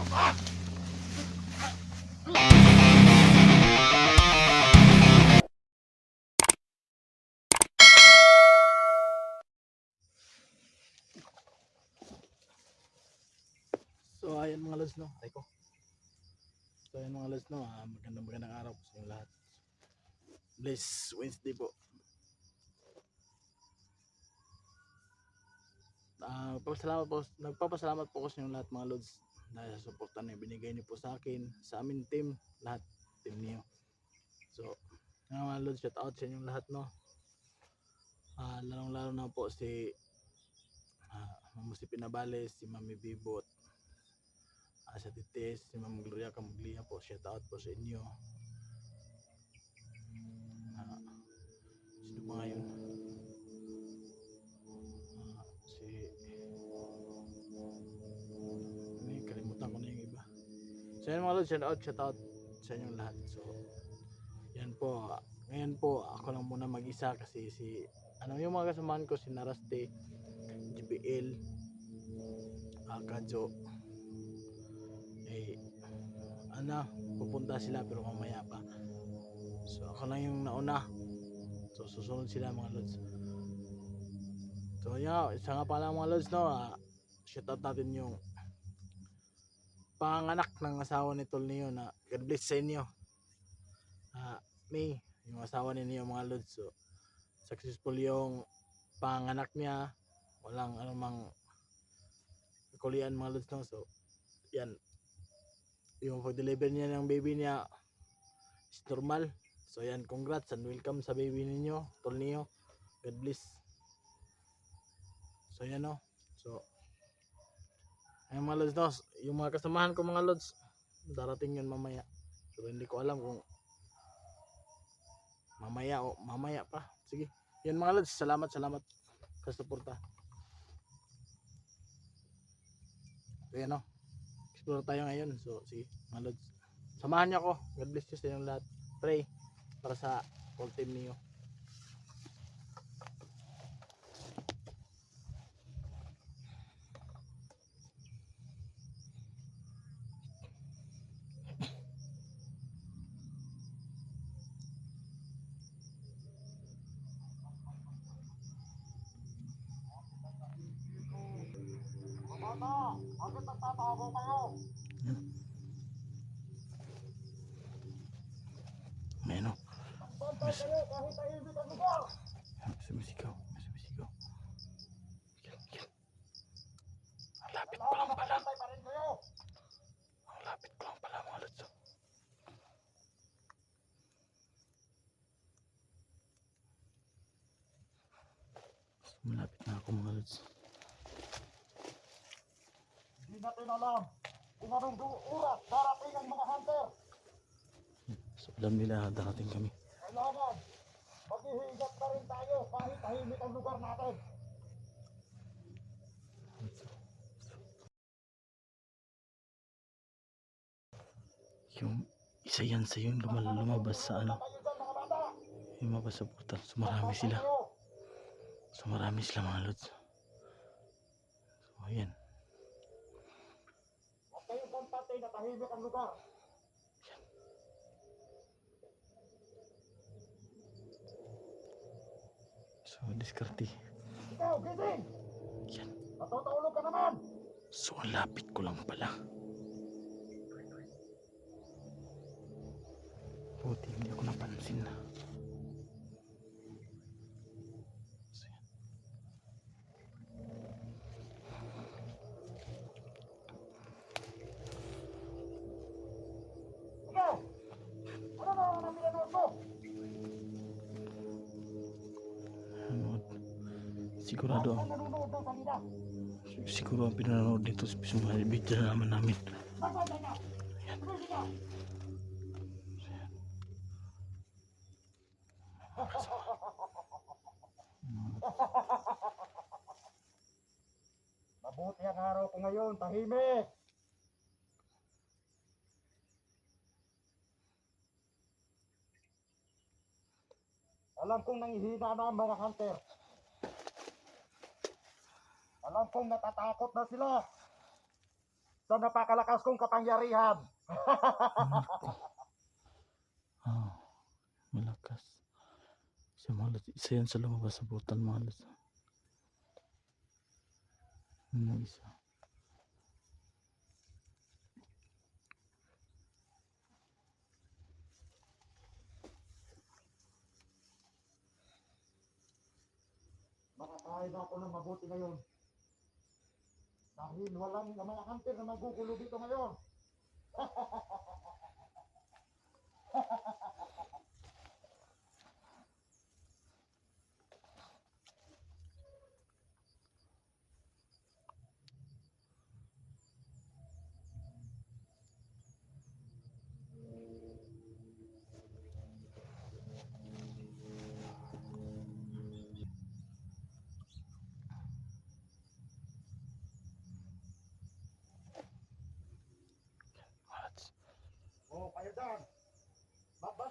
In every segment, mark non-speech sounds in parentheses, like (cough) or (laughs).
So ayan mga lods no, ay ko. So ayan mga lods no, ah, magandang magandang araw po sa inyo lahat. Bless Wednesday po. Ah, nagpapasalamat po, nagpapasalamat po ko sa inyo lahat mga lods sa suporta na binigay niyo po sa akin, sa aming team, lahat team niyo. So, nga mga lods, shout out sa inyo lahat no. Ah, lalong lalo na po si ah, Mamo si Pinabales, si Mami Bibot, Ah, sa titis, si Ma'am Gloria Camuglia po, shout out po sa inyo. Ah, sino pa ngayon? So yan mga lods, shout out, shout out sa inyong lahat. So, yan po. Ngayon po, ako lang muna mag-isa kasi si... Ano yung mga kasamahan ko, si Naraste, JBL, ah, Kadjo, eh ano pupunta sila pero mamaya pa so ako lang yung nauna so susunod sila mga lods so yun isa nga pala mga lods no ah, shout out natin yung panganak ng asawa ni Tol niyo na God bless sa inyo ah May yung asawa ninyo mga lods so successful yung panganak niya walang anumang kulian mga lods no so yan yung pag-deliver niya ng baby niya is normal. So yan, congrats and welcome sa baby ninyo, tol niyo. God bless. So yan no. So ayun mga lods no, yung mga kasamahan ko mga lods, darating yun mamaya. So hindi ko alam kung mamaya o mamaya pa. Sige. Yan mga lods, salamat salamat sa suporta. So yan no explore tayo ngayon. So, sige, mga lods. Samahan niyo ako. God bless you sa inyong lahat. Pray para sa whole team niyo. May ano? Mas... Sumisigaw. May sumisigaw. Yan, yan. Ang lapit ko lang pala. Ang lapit ko lang pala mga lods. oh. Malapit na ako mga lods. Natin alam kung anong oras darating ang mga hunter. So alam nila darating kami. Kailangan maghihigat na rin tayo kahit tahimik ang lugar natin. Yung isa yan sa yung lumal- lumabas sa ano. Lumabas sa portal. So marami sila. Kayo. So marami sila mga lods. So ayan. Kayong kontate na tahimik ang lugar. So diskarte. Ikaw, gising! Yan. Natutulog ka naman! So ang lapit ko lang pala. Buti hindi ako napansin na. Sigurado Ang siguro ang pinanood dito sa mga video na naman namin. Mabuti ang araw ko ngayon, tahimik! Alam kong nanghihina na ang mga hunter. Alam kong natatakot na sila. sa napakalakas kong kapangyarihan. (laughs) Ah, malakas. Isa mga lods. Isa yan sa lumabas sa butan mga lods. Ano isa? Makakain ako ng mabuti ngayon. Dahil walang mga hunter na magugulo dito ngayon. (laughs)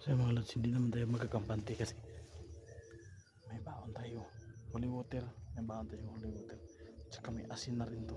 So mga lods, hindi naman tayo magkakampante kasi may baon tayo. Holy water. May baon tayo holy water. Tsaka may asin na rin to.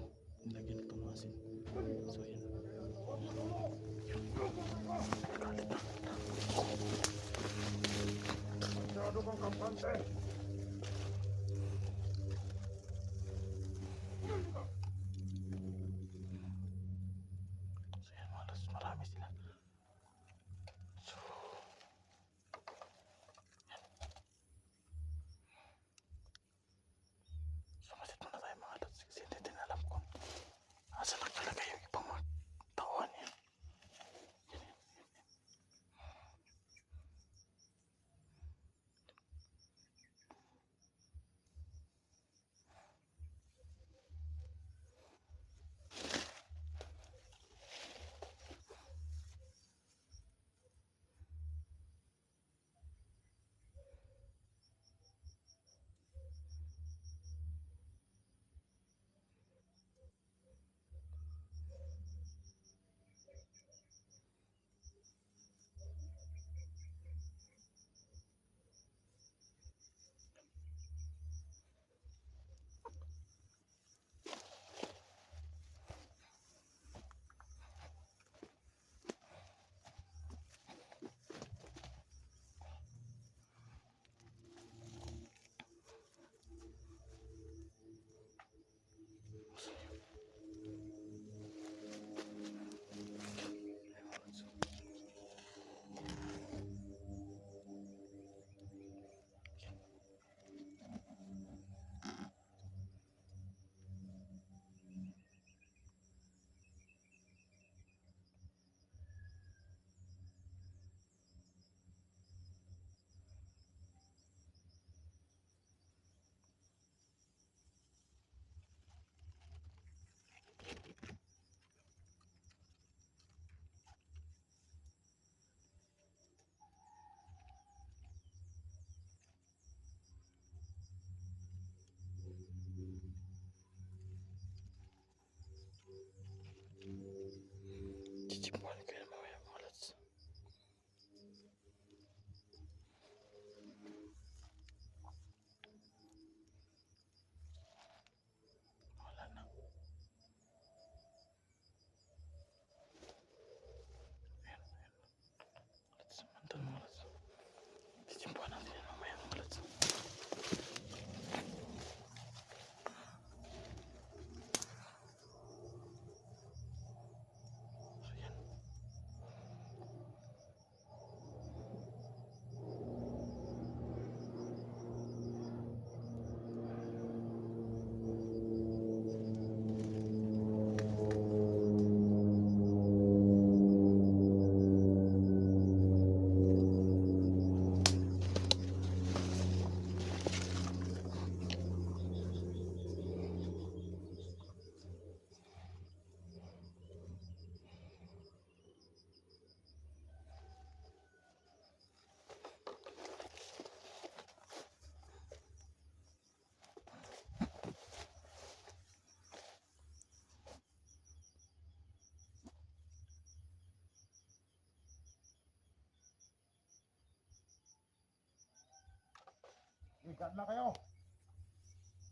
Diyan lang kayo.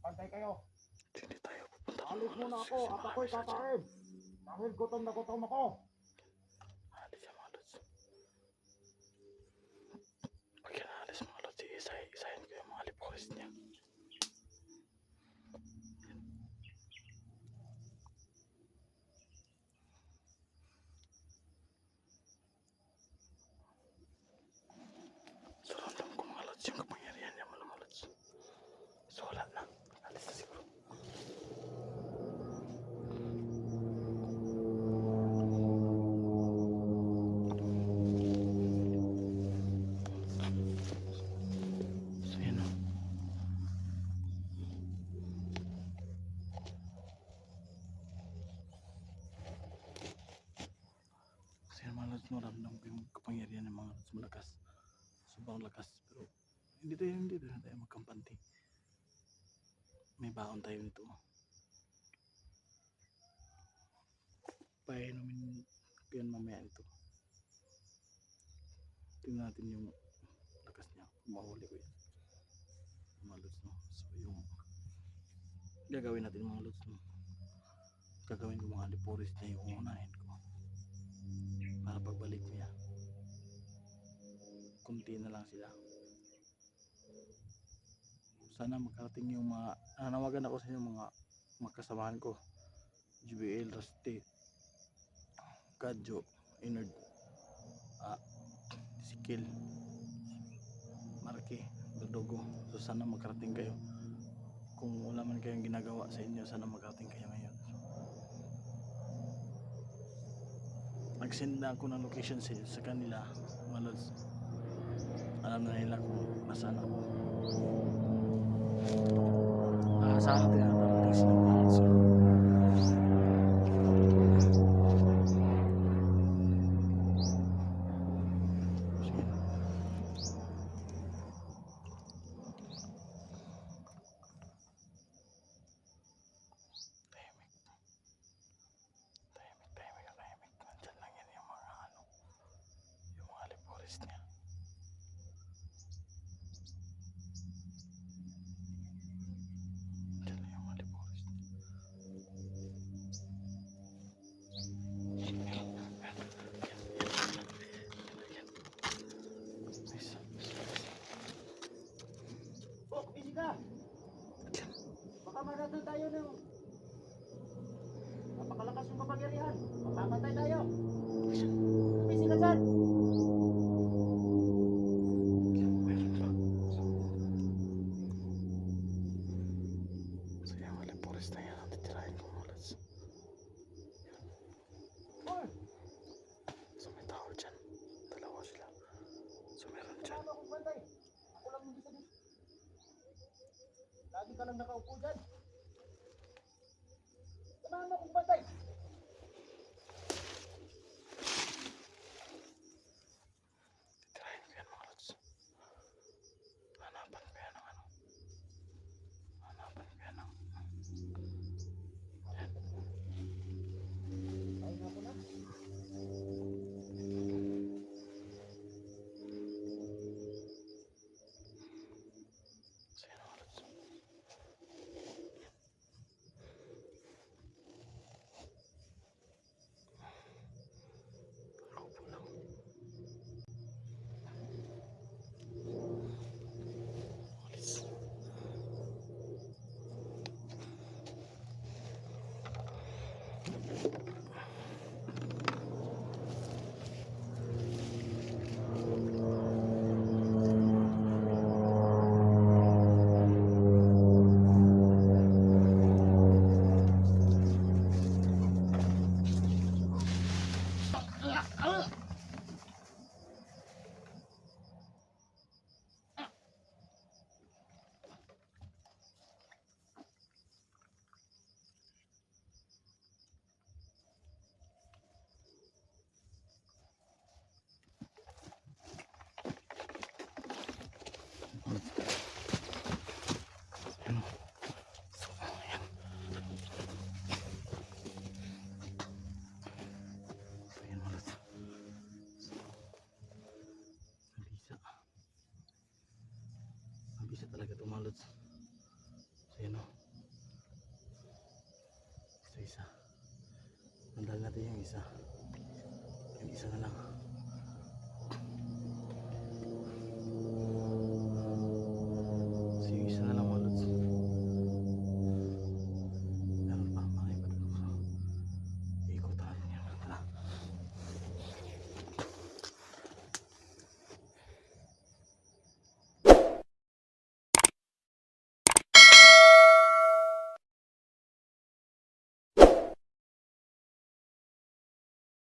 Pantay kayo. Hindi tayo pupunta Alis muna ako at ako'y kakain. Dahil gutom na gutom ako. Alis siya mga lods. Pag yan alis mga lods, isay, isayin ko yung mga liporis niya. May baon tayo nito. Painumin ko yan mamaya nito. Tingnan natin yung lakas niya. Kung mahuli ko yan. Mga lods, no? So, yung gagawin natin mga lods, no? Gagawin ko mga liporis niya yung unahin ko. Para pagbalik niya, kunti na lang sila. Sana makarating yung mga, nanawagan ako sa inyo mga, mga kasamahan ko. JBL, Rusty, Kadjo, Inerd, ah, Sikil, Marky, Dodogo. So sana makarating kayo. Kung wala man kayong ginagawa sa inyo, sana makarating kayo ngayon. Nag-send na ako ng location sa, sa kanila, mga lods. Alam na nila kung nasaan ako. Ah, saan natin natarating sila mga tayo ng... Napakalakas yung kapangyarihan. Mamamatay tayo. Busy ka dyan. Lagi ka lang nakaupo dyan. Samahan mo akong Isa talaga lods. So yun o. Isa isa. Nandal natin yung isa. Yung isa na lang